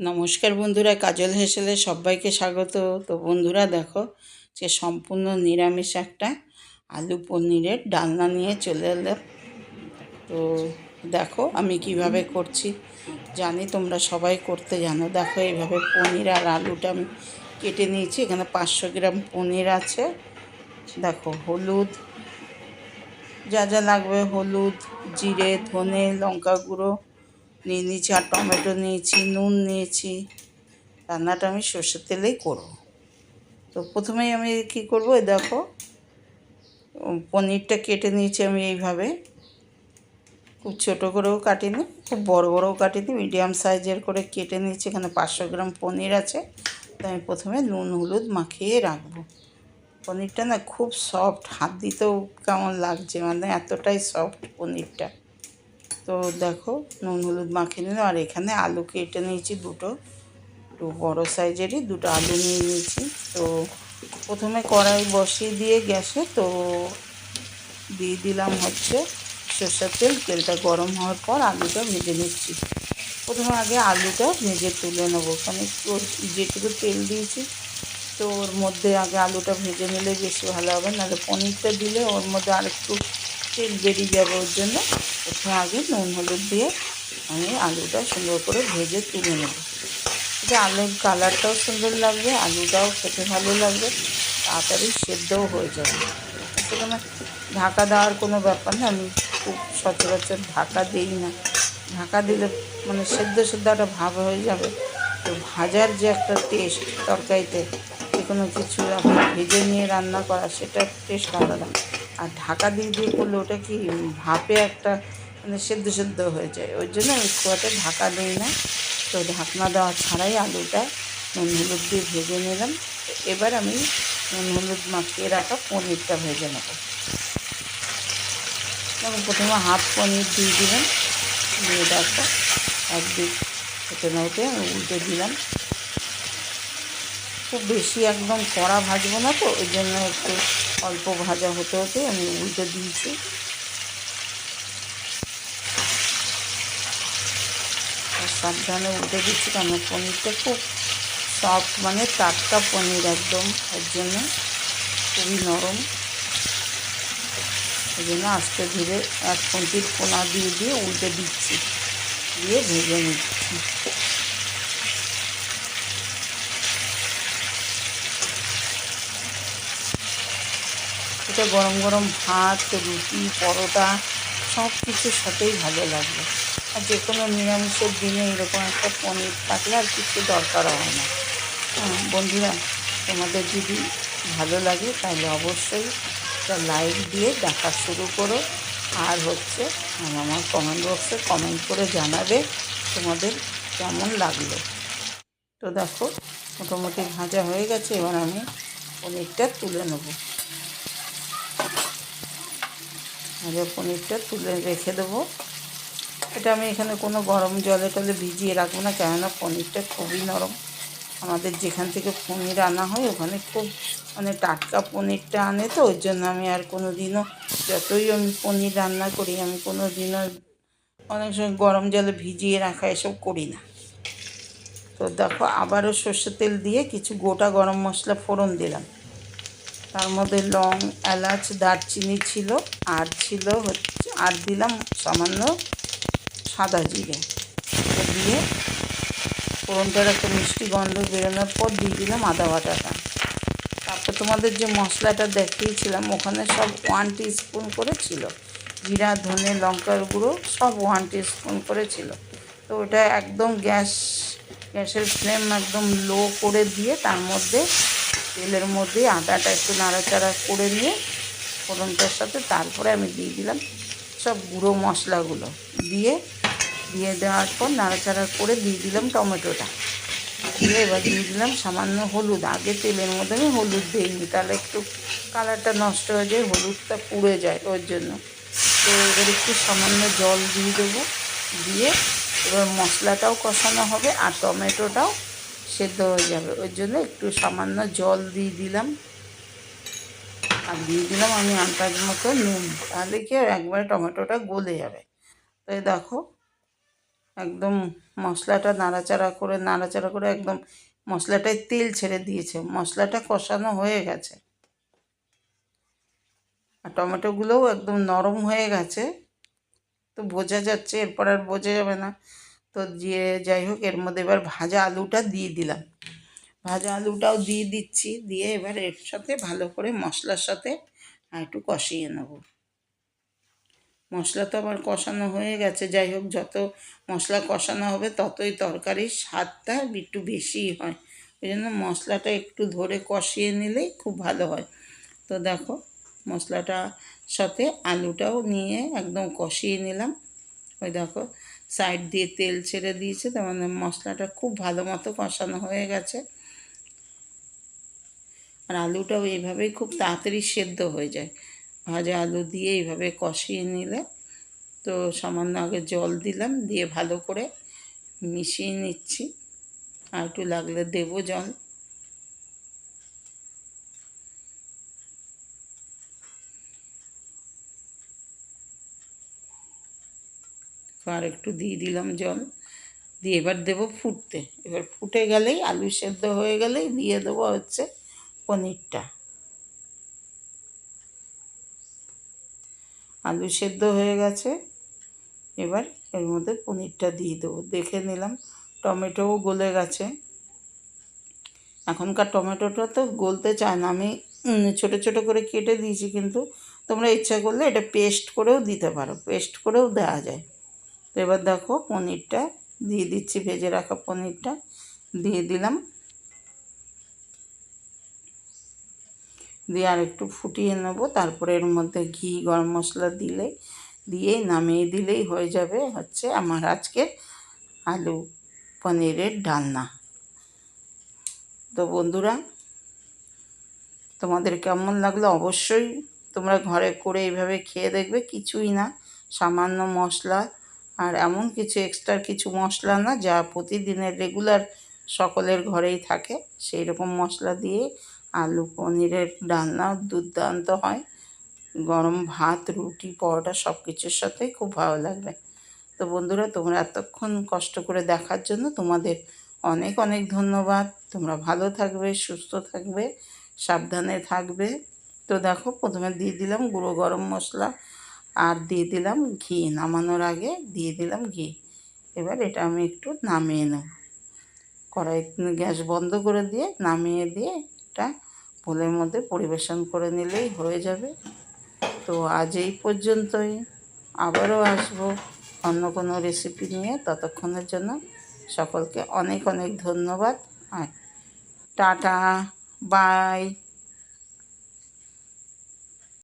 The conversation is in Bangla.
নমস্কার বন্ধুরা, কাজল হেসেলে সবাইকে স্বাগত। তো বন্ধুরা, দেখো যে সম্পূর্ণ নিরামিষ একটা আলু পনিরের ডালনা নিয়ে চলে এলাম। তো দেখো আমি কীভাবে করছি। জানি তোমরা সবাই করতে জানো। দেখো এইভাবে পনির আর আলুটা আমি কেটে নিয়েছি। এখানে পাঁচশো গ্রাম পনির আছে। দেখো হলুদ, যা যা লাগবে, হলুদ, জিরে, ধনে, লঙ্কা গুঁড়ো নিয়ে নিয়েছি আর টমেটো নিয়েছি, নুন নিয়েছি। রান্নাটা আমি সর্ষের তেলেই করব। তো প্রথমেই আমি কি করব দেখো পনিরটা কেটে নিয়েছি আমি এইভাবে। খুব ছোটো করেও কাটিনি, খুব বড় বড়ও কাটিনি, মিডিয়াম সাইজের করে কেটে নিয়েছি। এখানে পাঁচশো গ্রাম পনির আছে, তো আমি প্রথমে নুন, হলুদ মাখিয়ে রাখব। পনিরটা না খুব সফট, হাত দিতেও কেমন লাগছে মানে এতটাই সফট পনিরটা। তো দেখো, নুন হলুদ মাখিয়ে নিলাম। আর এখানে আলু কেটে নিয়েছি দুটো। একটু বড়ো সাইজেরই দুটো আলু নিয়ে নিয়েছি। তো প্রথমে কড়াই বসিয়ে দিয়ে গ্যাসে তো দিয়ে দিলাম হচ্ছে সর্ষের তেল। তেলটা গরম হওয়ার পর আলুটা ভেজে নিচ্ছি। প্রথমে আগে আলুটা ভেজে তুলে নেব। কারণ একটু যেটুকু তেল দিয়েছি, তো ওর মধ্যে আগে আলুটা ভেজে নিলে বেশি ভালো হবে। নাহলে পনিরটা দিলে ওর মধ্যে আরেকটু তেল বেরিয়ে যাবে ওর জন্য। প্রথমে আগে নুন, হলুদ দিয়ে আমি আলুটা সুন্দর করে ভেজে তুলে নেব। এটা আলুর কালারটাও সুন্দর লাগবে, আলুটাও খেতে ভালো লাগবে, তাড়াতাড়ি সেদ্ধও হয়ে যাবে। সেখানে ঢাকা দেওয়ার কোনো ব্যাপার না, আমি খুব সচরাচর ঢাকা দিই না। ঢাকা দিলে মানে সেদ্ধ সেদ্ধ একটা ভাব হয়ে যাবে। তো ভাজার যে একটা টেস্ট তরকারিতে, যে কোনো কিছু আপনি ভেজে নিয়ে রান্না করা, সেটার টেস্ট আলাদা। আর ঢাকা দিয়ে দিয়ে করলে ওটা কি ভাপে একটা মানে সেদ্ধ সেদ্ধ হয়ে যায়? ওই জন্য আমি একটা ঢাকা দিই না। তো ঢাকনা দেওয়া ছাড়াই আলুটা নুন হলুদ দিয়ে ভেজে নিলাম। এবার আমি নুন হলুদ মাখিয়ে রাখা পনিরটা ভেজে নেব। তখন প্রথমে হাফ পনির দিয়ে দিলাম। দিয়ে দেখো একদিক হতে না হতে উল্টে দিলাম। খুব বেশি একদম কড়া ভাজবো না তো, ওই জন্য একটু অল্প ভাজা হতে হতে আমি উল্টে দিয়েছি। সাবধানে উল্টে দিচ্ছি কারণ পনিরটা খুব সফট মানে টাটকা পনির একদম, এর জন্য খুবই নরম। ওই জন্য আস্তে ধীরে এক পঞ্চির কোনা দিয়ে দিয়ে উল্টে দিচ্ছি, দিয়ে ভেজে নিচ্ছি। এটা গরম গরম ভাত, রুটি, পরোটা, সব কিছুর সাথেই ভালো লাগবে আর যে কোনো নিরামিষের দিনে এরকম একটা পনির থাকলে আর কিছু দরকার হয় না। বন্ধুরা, তোমাদের যদি ভালো লাগে তাহলে অবশ্যই একটা লাইক দিয়ে দেখা শুরু করো। আর হচ্ছে আমার কমেন্ট বক্সে কমেন্ট করে জানাবে তোমাদের কেমন লাগল। তো দেখো, মোটামুটি ভাজা হয়ে গেছে, এবার আমি পনিরটা তুলে নেব। ভাজা পনিরটা তুলে রেখে দেবো। এটা আমি এখানে কোনো গরম জলে টলে ভিজিয়ে রাখব না, কেননা পনিরটা খুবই নরম। আমাদের যেখান থেকে পনির আনা হয়, ওখানে খুব মানে টাটকা পনিরটা আনে তো, ওই জন্য আমি আর কোনো দিনও যতই আমি পনির রান্না করি, আমি কোনো দিনও অনেক সময় গরম জলে ভিজিয়ে রাখা এসব করি না। তো দেখো, আবারও সর্ষের তেল দিয়ে কিছু গোটা গরম মশলা ফোড়ন দিলাম। তার মধ্যে লং, এলাচ, দারচিনি ছিল, আর ছিল হচ্ছে, আর দিলাম সামান্য সাদা জিরে। দিয়ে ফোড়নটার একটা মিষ্টি গন্ধ বেরোনোর পর দিয়ে দিলাম আদা বাটাটা। তারপর তোমাদের যে মশলাটা দেখিয়েছিলাম, ওখানে সব ওয়ান স্পুন করে ছিল। জিরা, ধনে, লঙ্কার গুঁড়ো সব ওয়ান স্পুন করে ছিল। তো ওটা একদম গ্যাস, গ্যাসের ফ্লেম একদম লো করে দিয়ে তার মধ্যে তেলের মধ্যে আটাটা একটু নাড়াচাড়া করে নিয়ে ফোড়নটার সাথে তারপরে আমি দিয়ে দিলাম সব গুঁড়ো মশলাগুলো। দিয়ে দিয়ে দেওয়ার পর নাড়াচাড়া করে দিয়ে দিলাম টমেটোটা। দিয়ে এবার দিয়ে দিলাম সামান্য হলুদ। আগে তেলের মধ্যে আমি হলুদ দিইনি, তাহলে একটু কালারটা নষ্ট হয়ে যায়, হলুদটা পুড়ে যায় ওর জন্য। তো এবার একটু সামান্য জল দিয়ে দেবো। দিয়ে এবার মশলাটাও কষানো হবে আর টমেটোটাও সেদ্ধ হয়ে যাবে। ওই জন্য একটু সামান্য জল দিয়ে দিলাম। আর দিয়ে দিলাম আমি আন্দাজ মতো নুন। তাহলে কি আর একবারে টমেটোটা গলে যাবে। তো দেখো, একদম মশলাটা নাড়াচাড়া করে নাড়াচাড়া করে একদম মশলাটায় তেল ছেড়ে দিয়েছে। মশলাটা কষানো হয়ে গেছে। আর টমেটোগুলোও একদম নরম হয়ে গেছে। তো বোঝা যাচ্ছে, এরপর আর বোঝা যাবে না। তো দিয়ে যাই হোক, এর মধ্যে এবার ভাজা আলুটা দিয়ে দিলাম। ভাজা আলুটাও দিয়ে দিচ্ছি, দিয়ে এবার এর সাথে ভালো করে মশলার সাথে একটু কষিয়ে নেব। মশলা তো আবার কষানো হয়ে গেছে, যাই হোক, যত মশলা কষানো হবে ততই তরকারির স্বাদটা একটু বেশিই হয়। ওই জন্য মশলাটা একটু ধরে কষিয়ে নিলেই খুব ভালো হয়। তো দেখো মশলাটা সাথে আলুটাও নিয়ে একদম কষিয়ে নিলাম। ওই দেখো সাইড দিয়ে তেল ছেড়ে দিয়েছে, তার মানে মশলাটা খুব ভালো মতো কষানো হয়ে গেছে। আর আলুটাও এইভাবেই খুব তাড়াতাড়ি সেদ্ধ হয়ে যায়। ভাজা আলু দিয়ে এইভাবে কষিয়ে নিলে, তো সামান্য আগে জল দিলাম, দিয়ে ভালো করে মিশিয়ে নিচ্ছি। আর একটু লাগলে দেবো জল। আর একটু দিয়ে দিলাম জল। দিয়ে এবার দেবো ফুটতে। এবার ফুটে গেলেই আলু সেদ্ধ হয়ে গেলেই দিয়ে দেবো হচ্ছে পনিরটা। আলু সেদ্ধ হয়ে গেছে। এবার এর মধ্যে পনিরটা দিয়ে দেবো। দেখে নিলাম টমেটোও গলে গেছে। এখনকার টমেটোটা তো গলতে চায় না। আমি ছোটো ছোটো করে কেটে দিয়েছি কিন্তু তোমরা ইচ্ছা করলে এটা পেস্ট করেও দিতে পারো। পেস্ট করেও দেওয়া যায়। তো এবার দেখো পনিরটা, দিয়ে দিচ্ছি, ভেজে রাখা পনিরটা, দিয়ে দিলাম। দিয়ে আর একটু ফুটিয়ে নেব, তারপরে এর মধ্যে ঘি, গরম মশলা দিলে দিয়েই নামিয়ে দিলেই হয়ে যাবে হচ্ছে আমার আজকে আলু পনিরের ডালনা তো বন্ধুরা, তোমাদের কেমন লাগল? অবশ্যই তোমরা ঘরে করে এইভাবে খেয়ে দেখবে, কিছুই না। সামান্য মশলা আর এমন কিছু এক্সট্রা কিছু মশলা না যা প্রতিদিনের রেগুলার সকলের ঘরেই থাকে সেই রকম মশলা দিয়ে আলু পনিরের ডালনা দুর্দান্ত হয়। গরম ভাত, রুটি, পরোটা সব কিছুর সাথেই খুব ভালো লাগবে। তো বন্ধুরা, তোমরা এতক্ষণ কষ্ট করে দেখার জন্য তোমাদের অনেক অনেক ধন্যবাদ। তোমরা ভালো থাকবে, সুস্থ থাকবে, সাবধানে থাকবে। তো দেখো, প্রথমে দিয়ে দিলাম গুঁড়ো গরম মশলা। আর দিয়ে দিলাম ঘি, নামানোর আগে দিয়ে দিলাম ঘি। এবার এটা আমি একটু নামিয়ে নেব। কড়াই গ্যাস বন্ধ করে দিয়ে নামিয়ে দিয়ে এটা পোলের মধ্যে পরিবেশন করে নিলেই হয়ে যাবে। তো আজ এই পর্যন্তই। আবারও আসব অন্য কোনো রেসিপি নিয়ে ততক্ষণের জন্য। সকলকে অনেক অনেক ধন্যবাদ। আর টাটা, বাই।